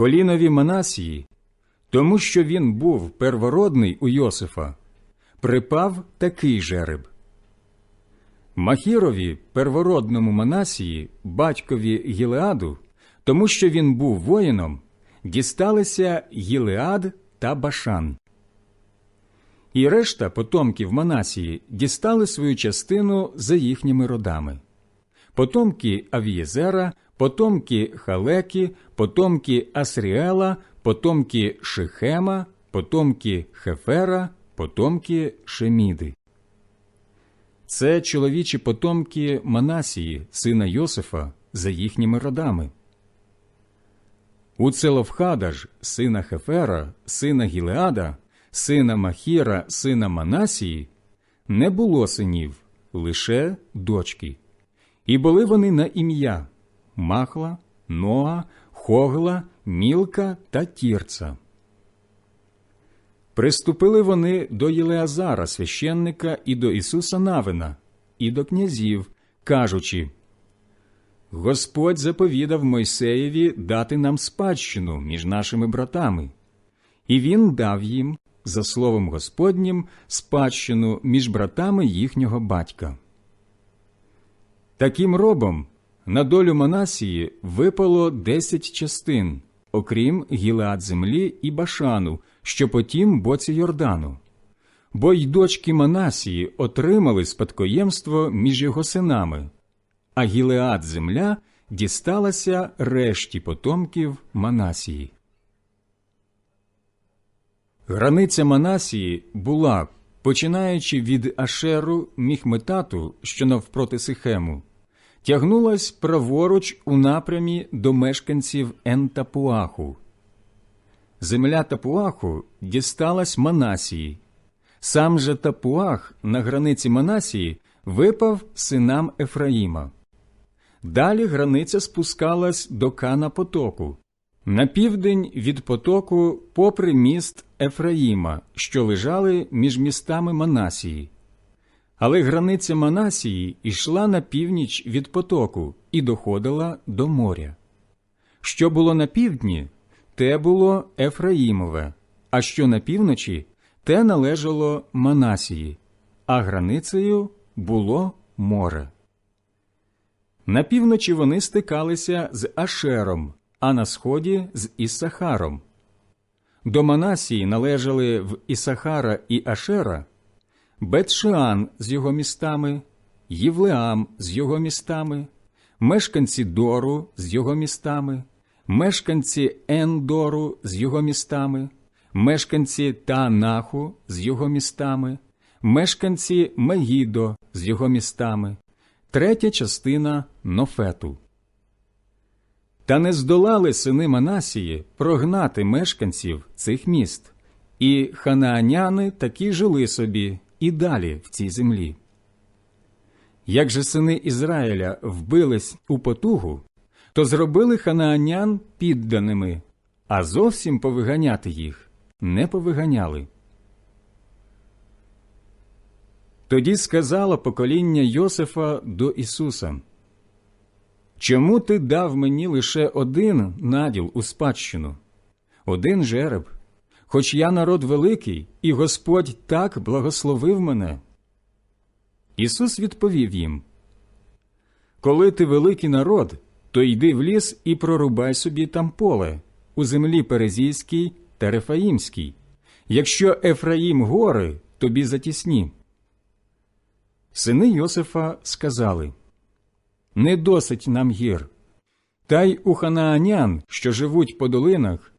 Колінові Манасії, тому що він був первородний у Йосифа, припав такий жереб. Махірові, первородному Манасії, батькові Гілеаду, тому що він був воїном, дісталися Гілеад та Башан. І решта потомків Манасії дістали свою частину за їхніми родами. Потомки Авієзера, потомки Халекі, потомки Асріела, потомки Шихема, потомки Хефера, потомки Шеміди. Це чоловічі потомки Манасії, сина Йосифа, за їхніми родами. У Целовхада ж, сина Хефера, сина Гілеада, сина Махіра, сина Манасії, не було синів, лише дочки. І були вони на ім'я Махла, Ноа, Хогла, Мілка та Тірца. Приступили вони до Єлеазара, священника, і до Ісуса Навина, і до князів, кажучи Господь заповідав Мойсеєві дати нам спадщину між нашими братами, і він дав їм, за словом Господнім, спадщину між братами їхнього батька. Таким робом на долю Манасії випало десять частин, окрім Гілеад землі і Башану, що по тім боці Йордану. Бо й дочки Манасії отримали спадкоємство між його синами, а Гілеад земля дісталася решті потомків Манасії. Границя Манасії була, починаючи від Ашеру Міхметату, що навпроти Сихему, тягнулась праворуч у напрямі до мешканців Ентапуаху. Земля Тапуаху дісталась Манасії. Сам же Тапуах на границі Манасії випав синам Ефраїма. Далі границя спускалась до Кана потоку, на південь від потоку, попри міст Ефраїма, що лежали між містами Манасії. Але границя Манасії йшла на північ від потоку і доходила до моря. Що було на півдні, те було Ефраїмове, а що на півночі, те належало Манасії, а границею було море. На півночі вони стикалися з Ашером, а на сході з Іссахаром. До Манасії належали в Ісахара і Ашера Бетшиан з його містами, Євлеам з його містами, мешканці Дору з його містами, мешканці Ендору з його містами, мешканці Таанаху з його містами, мешканці Мегідо з його містами, третя частина Нофету. Та не здолали сини Манасії прогнати мешканців цих міст, і ханааняни такі жили собі і далі в цій землі. Як же сини Ізраїля вбились у потугу, то зробили ханаанян підданими, а зовсім повиганяти їх не повиганяли. Тоді сказало покоління Йосифа до Ісуса Чому ти дав мені лише один наділ у спадщину, один жереб, хоч я народ великий, і Господь так благословив мене? Ісус відповів їм Коли ти великий народ, то йди в ліс і прорубай собі там поле у землі Перезійській та Рефаїмській. Якщо Ефраїм гори, тобі затісні. Сини Йосифа сказали Не досить нам гір. Та й у ханаанян, що живуть по долинах,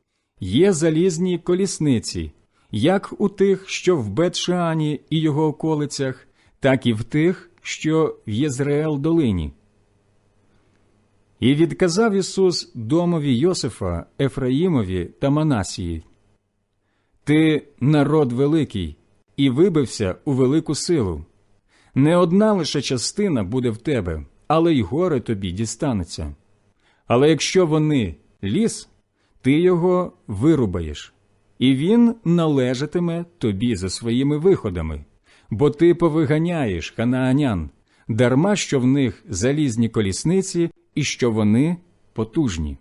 є залізні колісниці, як у тих, що в Бетшані і його околицях, так і в тих, що в Єзраел долині. І відказав Ісус домові Йосифа, Ефраїмові та Манасії Ти народ великий, і вибився у велику силу. Не одна лише частина буде в тебе, але й горе тобі дістанеться. Але якщо вони ліс, ти його вирубаєш, і він належатиме тобі за своїми виходами, бо ти повиганяєш ханаанян, дарма що в них залізні колісниці і що вони потужні.